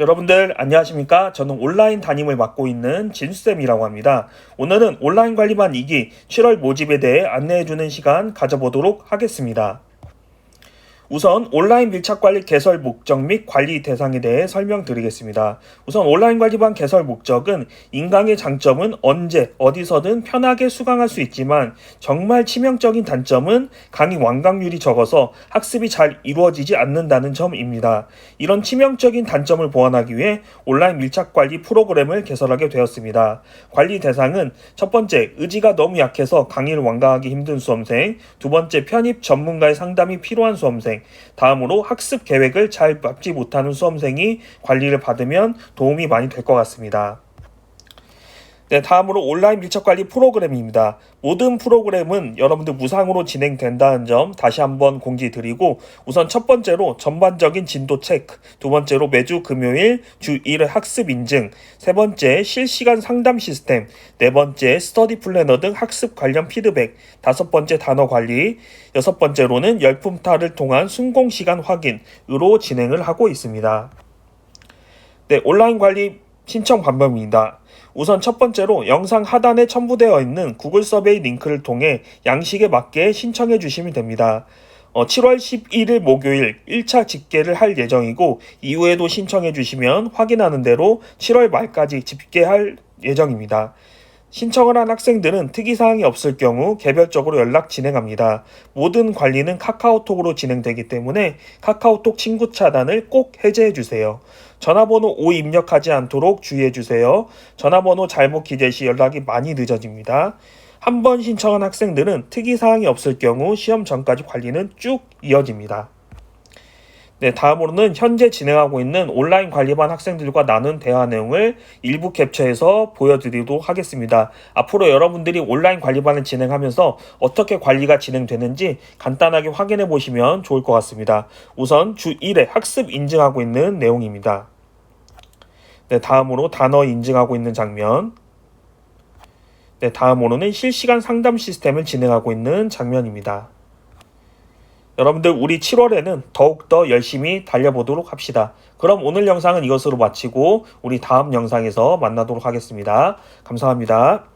여러분들 안녕하십니까? 저는 온라인 담임을 맡고 있는 진수쌤이라고 합니다. 오늘은 온라인 관리반 2기 7월 모집에 대해 안내해주는 시간 가져보도록 하겠습니다. 우선 온라인 밀착 관리 개설 목적 및 관리 대상에 대해 설명드리겠습니다. 우선 온라인 관리반 개설 목적은 인강의 장점은 언제 어디서든 편하게 수강할 수 있지만 정말 치명적인 단점은 강의 완강률이 적어서 학습이 잘 이루어지지 않는다는 점입니다. 이런 치명적인 단점을 보완하기 위해 온라인 밀착 관리 프로그램을 개설하게 되었습니다. 관리 대상은 첫 번째 의지가 너무 약해서 강의를 완강하기 힘든 수험생, 두 번째 편입 전문가의 상담이 필요한 수험생, 다음으로 학습 계획을 잘 밟지 못하는 수험생이 관리를 받으면 도움이 많이 될 것 같습니다. 네, 다음으로 온라인 밀착 관리 프로그램입니다. 모든 프로그램은 여러분들 무상으로 진행된다는 점 다시 한번 공지 드리고 우선 첫 번째로 전반적인 진도 체크, 두 번째로 매주 금요일 주 1회 학습 인증, 세 번째 실시간 상담 시스템, 네 번째 스터디 플래너 등 학습 관련 피드백, 다섯 번째 단어 관리, 여섯 번째로는 열품타를 통한 순공 시간 확인으로 진행을 하고 있습니다. 네, 온라인 관리 신청 방법입니다. 우선 첫 번째로 영상 하단에 첨부되어 있는 구글 서베이 링크를 통해 양식에 맞게 신청해 주시면 됩니다. 어, 7월 11일 목요일 1차 집계를 할 예정이고 이후에도 신청해 주시면 확인하는 대로 7월 말까지 집계할 예정입니다. 신청을 한 학생들은 특이사항이 없을 경우 개별적으로 연락 진행합니다. 모든 관리는 카카오톡으로 진행되기 때문에 카카오톡 친구 차단을 꼭 해제해 주세요. 전화번호 오 입력하지 않도록 주의해 주세요. 전화번호 잘못 기재 시 연락이 많이 늦어집니다. 한 번 신청한 학생들은 특이사항이 없을 경우 시험 전까지 관리는 쭉 이어집니다. 네, 다음으로는 현재 진행하고 있는 온라인 관리반 학생들과 나눈 대화 내용을 일부 캡처해서 보여드리도록 하겠습니다. 앞으로 여러분들이 온라인 관리반을 진행하면서 어떻게 관리가 진행되는지 간단하게 확인해 보시면 좋을 것 같습니다. 우선 주 1회 학습 인증하고 있는 내용입니다. 네, 다음으로 단어 인증하고 있는 장면. 네, 다음으로는 실시간 상담 시스템을 진행하고 있는 장면입니다. 여러분들 우리 7월에는 더욱더 열심히 달려보도록 합시다. 그럼 오늘 영상은 이것으로 마치고 우리 다음 영상에서 만나도록 하겠습니다. 감사합니다.